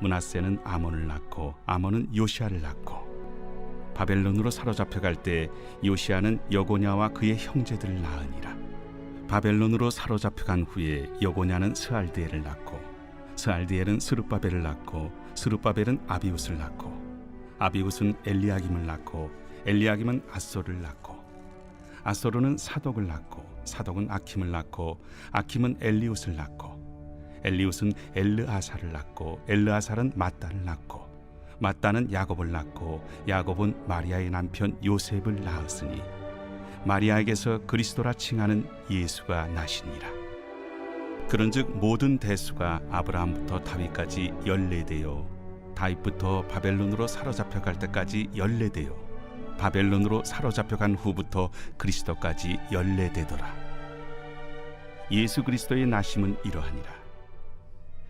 문하세는 아몬을 낳고 아몬은 요시아를 낳고 바벨론으로 사로잡혀 갈때 요시아는 여고냐와 그의 형제들을 낳으니라. 바벨론으로 사로잡혀 간 후에 여고냐는 스알디엘을 낳고 스알디엘은 스룹바벨을 낳고 스룹바벨은 아비웃을 낳고 아비웃은 엘리야김을 낳고 엘리야김은 아소를 낳고 아소르는 사독을 낳고 사독은 아킴을 낳고 아킴은 엘리웃을 낳고 엘리웃은 엘르아사를 낳고 엘르아사는 마따를 낳고 마따는 야곱을 낳고 야곱은 마리아의 남편 요셉을 낳았으니 마리아에게서 그리스도라 칭하는 예수가 나시니라. 그런즉 모든 대수가 아브라함부터 다윗까지 열네되어 다윗부터 바벨론으로 사로잡혀 갈 때까지 열네되어 바벨론으로 사로잡혀 간 후부터 그리스도까지 열네되더라. 예수 그리스도의 나심은 이러하니라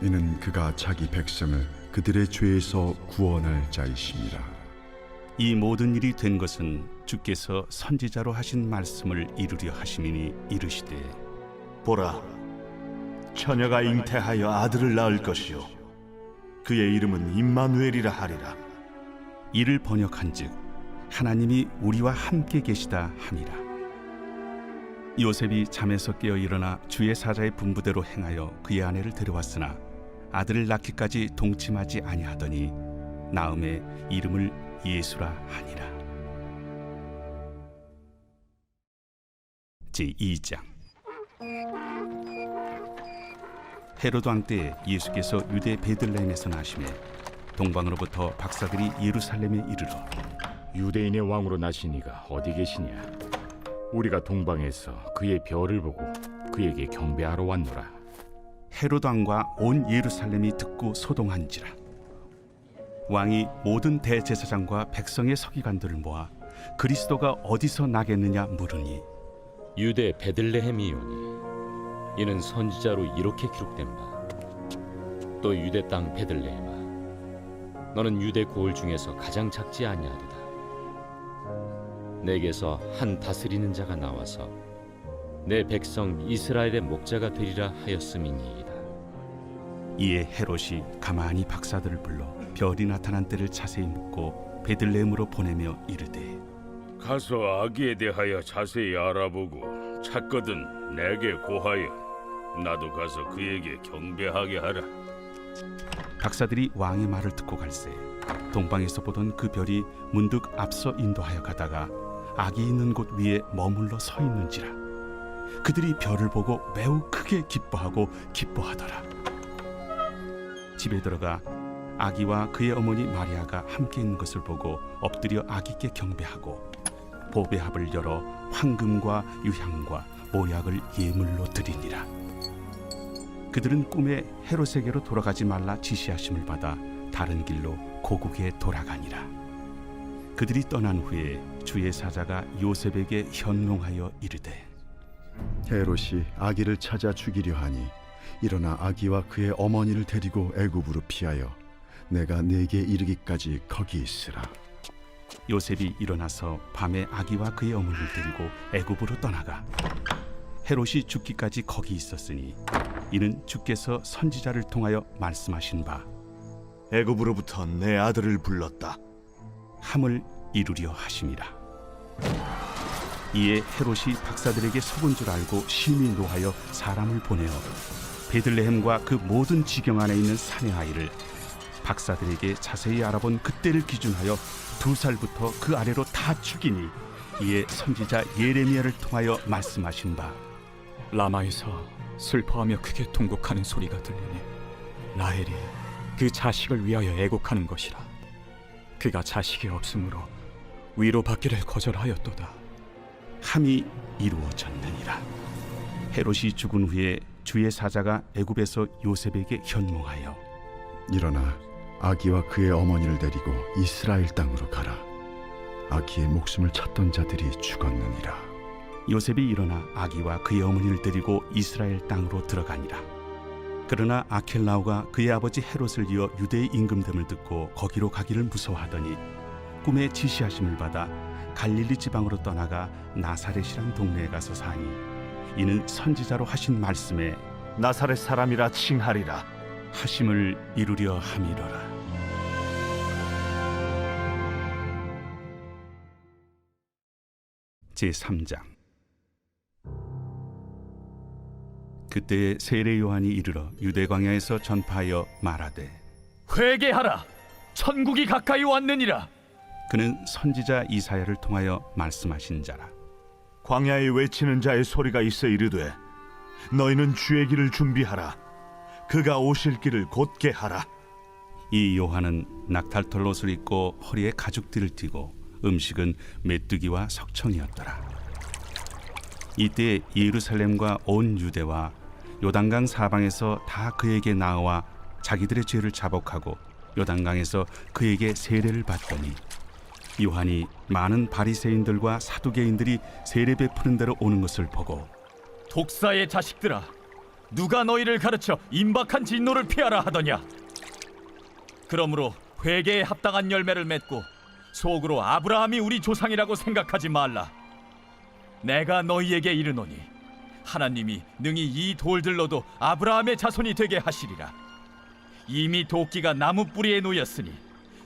이는 그가 자기 백성을 그들의 죄에서 구원할 자이심이라 이 모든 일이 된 것은 주께서 선지자로 하신 말씀을 이루려 하심이니 이르시되 보라, 처녀가 잉태하여 아들을 낳을 것이요. 그의 이름은 임마누엘이라 하리라. 이를 번역한즉 하나님이 우리와 함께 계시다 함이라. 요셉이 잠에서 깨어 일어나 주의 사자의 분부대로 행하여 그의 아내를 데려왔으나 아들을 낳기까지 동침하지 아니하더니 나음에 이름을 예수라 하니라 제 2장 헤로드 왕 때 예수께서 유대 베들레헴에서 나심에 동방으로부터 박사들이 예루살렘에 이르러 유대인의 왕으로 나시니가 어디 계시냐? 우리가 동방에서 그의 별을 보고 그에게 경배하러 왔노라. 헤로드 왕과 온 예루살렘이 듣고 소동한지라. 왕이 모든 대제사장과 백성의 서기관들을 모아 그리스도가 어디서 나겠느냐 물으니 유대 베들레헴이오니 이는 선지자로 이렇게 기록된 바. 또 유대 땅 베들레헴아 너는 유대 고을 중에서 가장 작지 아니하도다. 내게서 한 다스리는 자가 나와서 내 백성 이스라엘의 목자가 되리라 하였음이니이다 이에 헤롯이 가만히 박사들을 불러 별이 나타난 때를 자세히 묻고 베들레헴으로 보내며 이르되 가서 아기에 대하여 자세히 알아보고 찾거든 내게 고하여 나도 가서 그에게 경배하게 하라. 박사들이 왕의 말을 듣고 갈새 동방에서 보던 그 별이 문득 앞서 인도하여 가다가 아기 있는 곳 위에 머물러 서 있는지라 그들이 별을 보고 매우 크게 기뻐하고 기뻐하더라 집에 들어가 아기와 그의 어머니 마리아가 함께 있는 것을 보고 엎드려 아기께 경배하고 보배합을 열어 황금과 유향과 모약을 예물로 드리니라 그들은 꿈에 헤롯에게로 돌아가지 말라 지시하심을 받아 다른 길로 고국에 돌아가니라. 그들이 떠난 후에 주의 사자가 요셉에게 현몽하여 이르되 헤롯이 아기를 찾아 죽이려 하니 일어나 아기와 그의 어머니를 데리고 애굽으로 피하여 내가 내게 이르기까지 거기 있으라 요셉이 일어나서 밤에 아기와 그의 어머니를 데리고 애굽으로 떠나가 헤롯이 죽기까지 거기 있었으니 이는 주께서 선지자를 통하여 말씀하신 바 애굽으로부터 내 아들을 불렀다. 함을 이루려 하심이라. 이에 헤롯이 박사들에게 속은 줄 알고 심히 노하여 사람을 보내어 베들레헴과 그 모든 지경 안에 있는 사내 아이를 박사들에게 자세히 알아본 그때를 기준하여 두 살부터 그 아래로 다 죽이니 이에 선지자 예레미야를 통하여 말씀하신 바. 라마에서 슬퍼하며 크게 통곡하는 소리가 들리니 라헬이 그 자식을 위하여 애곡하는 것이라 그가 자식이 없으므로 위로받기를 거절하였도다 함이 이루어졌느니라. 헤롯이 죽은 후에 주의 사자가 애굽에서 요셉에게 현몽하여 일어나 아기와 그의 어머니를 데리고 이스라엘 땅으로 가라. 아기의 목숨을 찾던 자들이 죽었느니라. 요셉이 일어나 아기와 그의 어머니를 데리고 이스라엘 땅으로 들어가니라. 그러나 아켈라오가 그의 아버지 헤롯을 이어 유대의 임금됨을 듣고 거기로 가기를 무서워하더니 꿈에 지시하심을 받아 갈릴리 지방으로 떠나가 나사렛이란 동네에 가서 사니 이는 선지자로 하신 말씀에 나사렛 사람이라 칭하리라. 하심을 이루려 함이로라. 제 3장 그때 세례 요한이 이르러 유대 광야에서 전파하여 말하되 회개하라 천국이 가까이 왔느니라 그는 선지자 이사야를 통하여 말씀하신 자라 광야에 외치는 자의 소리가 있어 이르되 너희는 주의 길을 준비하라. 그가 오실 길을 곧게 하라. 이 요한은 낙탈털 옷을 입고 허리에 가죽띠를 띠고 음식은 메뚜기와 석청이었더라. 이때 예루살렘과 온 유대와 요단강 사방에서 다 그에게 나와 자기들의 죄를 자복하고 요단강에서 그에게 세례를 받더니 요한이 많은 바리새인들과 사두개인들이 세례 베푸는 대로 오는 것을 보고 독사의 자식들아 누가 너희를 가르쳐 임박한 진노를 피하라 하더냐? 그러므로 회개에 합당한 열매를 맺고 속으로 아브라함이 우리 조상이라고 생각하지 말라. 내가 너희에게 이르노니 하나님이 능히 이 돌들로도 아브라함의 자손이 되게 하시리라. 이미 도끼가 나무 뿌리에 놓였으니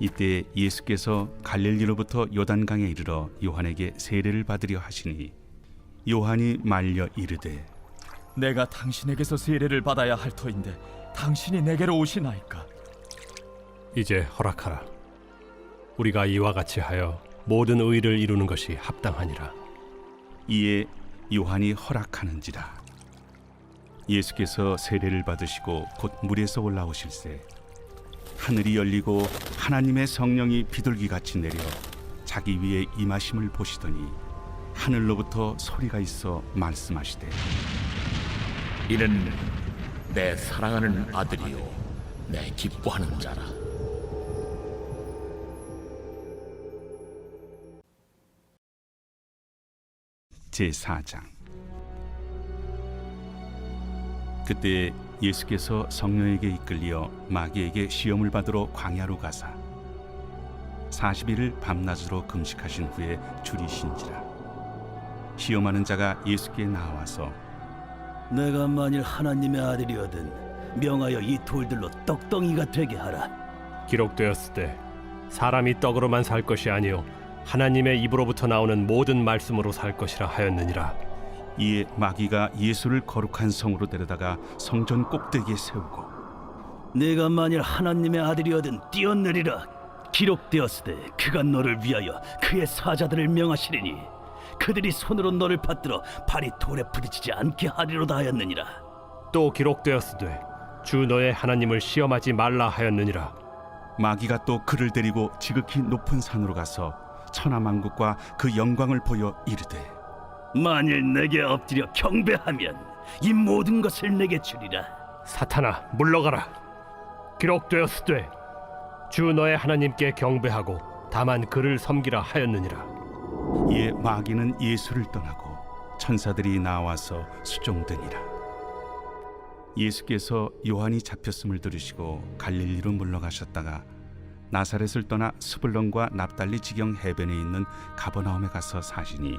이때 예수께서 갈릴리로부터 요단강에 이르러 요한에게 세례를 받으려 하시니 요한이 말려 이르되 내가 당신에게서 세례를 받아야 할 터인데 당신이 내게로 오시나이까? 이제 허락하라. 우리가 이와 같이 하여 모든 의를 이루는 것이 합당하니라. 이에 요한이 허락하는지라 예수께서 세례를 받으시고 곧 물에서 올라오실새 하늘이 열리고 하나님의 성령이 비둘기같이 내려 자기 위에 임하심을 보시더니 하늘로부터 소리가 있어 말씀하시되 이는 내 사랑하는 아들이요 내 기뻐하는 자라. 제 4장. 그때 예수께서 성령에게 이끌려 마귀에게 시험을 받으러 광야로 가사 40일을 밤낮으로 금식하신 후에 줄이신지라 시험하는 자가 예수께 나와서 내가 만일 하나님의 아들이거든 명하여 이 돌들로 떡덩이가 되게 하라. 기록되었을 때 사람이 떡으로만 살 것이 아니요 하나님의 입으로부터 나오는 모든 말씀으로 살 것이라 하였느니라. 이에 마귀가 예수를 거룩한 성으로 데려다가 성전 꼭대기에 세우고 내가 만일 하나님의 아들이거든 뛰어내리라. 기록되었으되 그가 너를 위하여 그의 사자들을 명하시리니 그들이 손으로 너를 받들어 발이 돌에 부딪히지 않게 하리로다 하였느니라. 또 기록되었으되 주 너의 하나님을 시험하지 말라 하였느니라. 마귀가 또 그를 데리고 지극히 높은 산으로 가서 천하 만국과 그 영광을 보여 이르되 만일 내게 엎드려 경배하면 이 모든 것을 내게 주리라. 사탄아 물러가라. 기록되었으되 주 너의 하나님께 경배하고 다만 그를 섬기라 하였느니라. 이에 마귀는 예수를 떠나고 천사들이 나와서 수종되니라. 예수께서 요한이 잡혔음을 들으시고 갈릴리로 물러가셨다가 나사렛을 떠나 스불론과 납달리 지경 해변에 있는 가버나움에 가서 사시니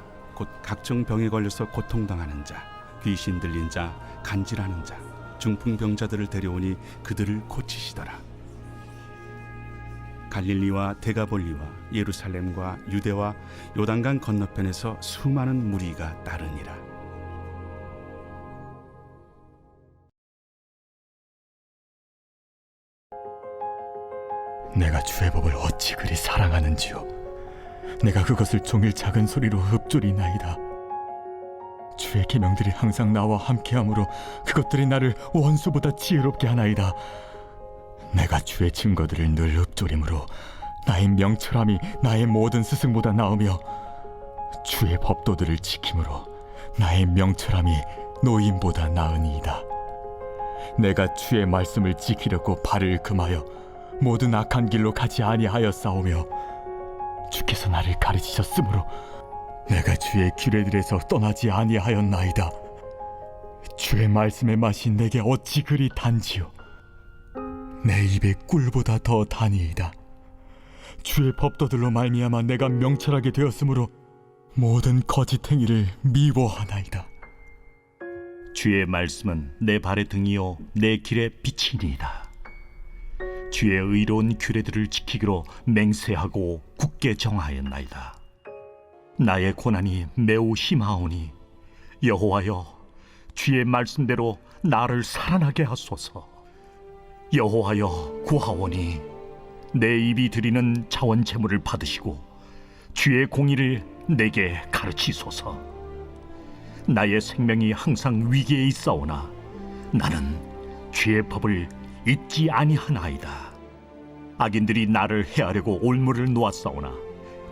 곧 각종 병에 걸려서 고통당하는 자 귀신 들린 자 간질하는 자 중풍병자들을 데려오니 그들을 고치시더라. 갈릴리와 데가볼리와 예루살렘과 유대와 요단강 건너편에서 수많은 무리가 따르니라. 내가 주의 법을 어찌 그리 사랑하는지요 내가 그것을 종일 작은 소리로 읊조리나이다. 주의 계명들이 항상 나와 함께하므로 그것들이 나를 원수보다 지혜롭게 하나이다. 내가 주의 증거들을 늘 읊조림으로 나의 명철함이 나의 모든 스승보다 나으며 주의 법도들을 지킴으로 나의 명철함이 노인보다 나으니이다. 내가 주의 말씀을 지키려고 발을 금하여 모든 악한 길로 가지 아니하였사오며 주께서 나를 가르치셨으므로 내가 주의 규례들에서 떠나지 아니하였나이다. 주의 말씀의 맛이 내게 어찌 그리 단지요? 내 입에 꿀보다 더 다니이다. 주의 법도들로 말미암아 내가 명철하게 되었으므로 모든 거짓 행위를 미워하나이다. 주의 말씀은 내 발의 등이요 내 길의 빛이니이다 주의 의로운 규례들을 지키기로 맹세하고 굳게 정하였나이다. 나의 고난이 매우 심하오니 여호와여 주의 말씀대로 나를 살아나게 하소서. 여호와여 구하오니 내 입이 드리는 자원 제물을 받으시고 주의 공의를 내게 가르치소서. 나의 생명이 항상 위기에 있사오나 나는 주의 법을 잊지 아니하나이다 악인들이 나를 해하려고 올무를 놓았사오나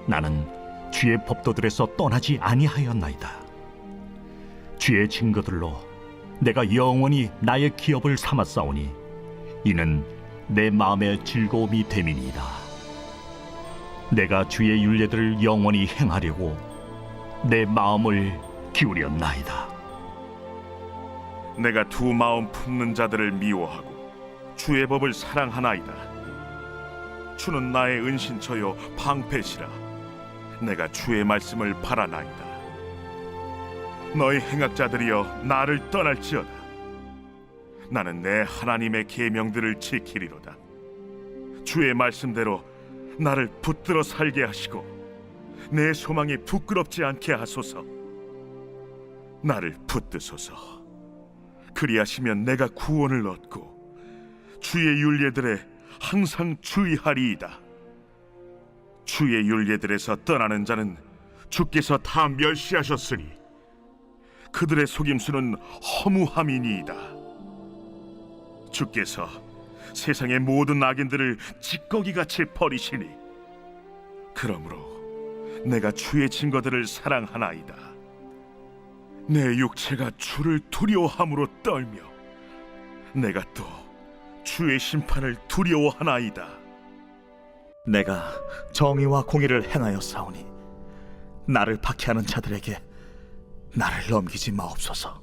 나는 주의 법도들에서 떠나지 아니하였나이다. 주의 증거들로 내가 영원히 나의 기업을 삼았사오니 이는 내 마음의 즐거움이 됨이니이다. 내가 주의 윤례들을 영원히 행하려고 내 마음을 기울였나이다. 내가 두 마음 품는 자들을 미워하고 주의 법을 사랑하나이다. 주는 나의 은신처요 방패시라. 내가 주의 말씀을 바라나이다. 너희 행악자들이여 나를 떠날지어다. 나는 내 하나님의 계명들을 지키리로다. 주의 말씀대로 나를 붙들어 살게 하시고 내 소망이 부끄럽지 않게 하소서. 나를 붙드소서. 그리하시면 내가 구원을 얻고 주의 윤례들에 항상 주의하리이다. 주의 윤례들에서 떠나는 자는 주께서 다 멸시하셨으니 그들의 속임수는 허무함이니이다. 주께서 세상의 모든 악인들을 찌꺼기 같이 버리시니 그러므로 내가 주의 증거들을 사랑하나이다. 내 육체가 주를 두려워함으로 떨며 내가 또 주의 심판을 두려워하나이다. 내가 정의와 공의를 행하여 싸우니 나를 박해하는 자들에게 나를 넘기지 마옵소서.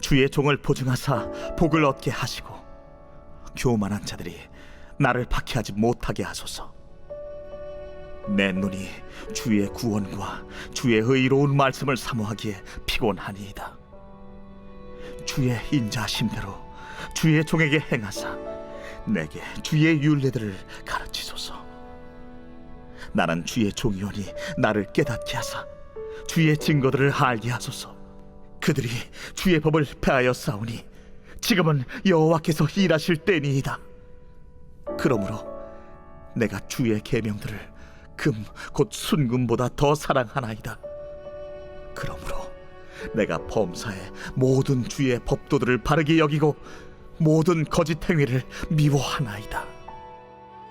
주의 종을 보증하사 복을 얻게 하시고 교만한 자들이 나를 박해하지 못하게 하소서. 내 눈이 주의 구원과 주의 의로운 말씀을 사모하기에 피곤하니이다. 주의 인자하심대로 주의 종에게 행하사 내게 주의 율례들을 가르치소서. 나는 주의 종이오니 나를 깨닫게 하사 주의 증거들을 알게 하소서. 그들이 주의 법을 폐하여 싸우니 지금은 여호와께서 일하실 때니이다. 그러므로 내가 주의 계명들을 금 곧 순금보다 더 사랑하나이다. 그러므로 내가 범사에 모든 주의 법도들을 바르게 여기고 모든 거짓 행위를 미워하나이다.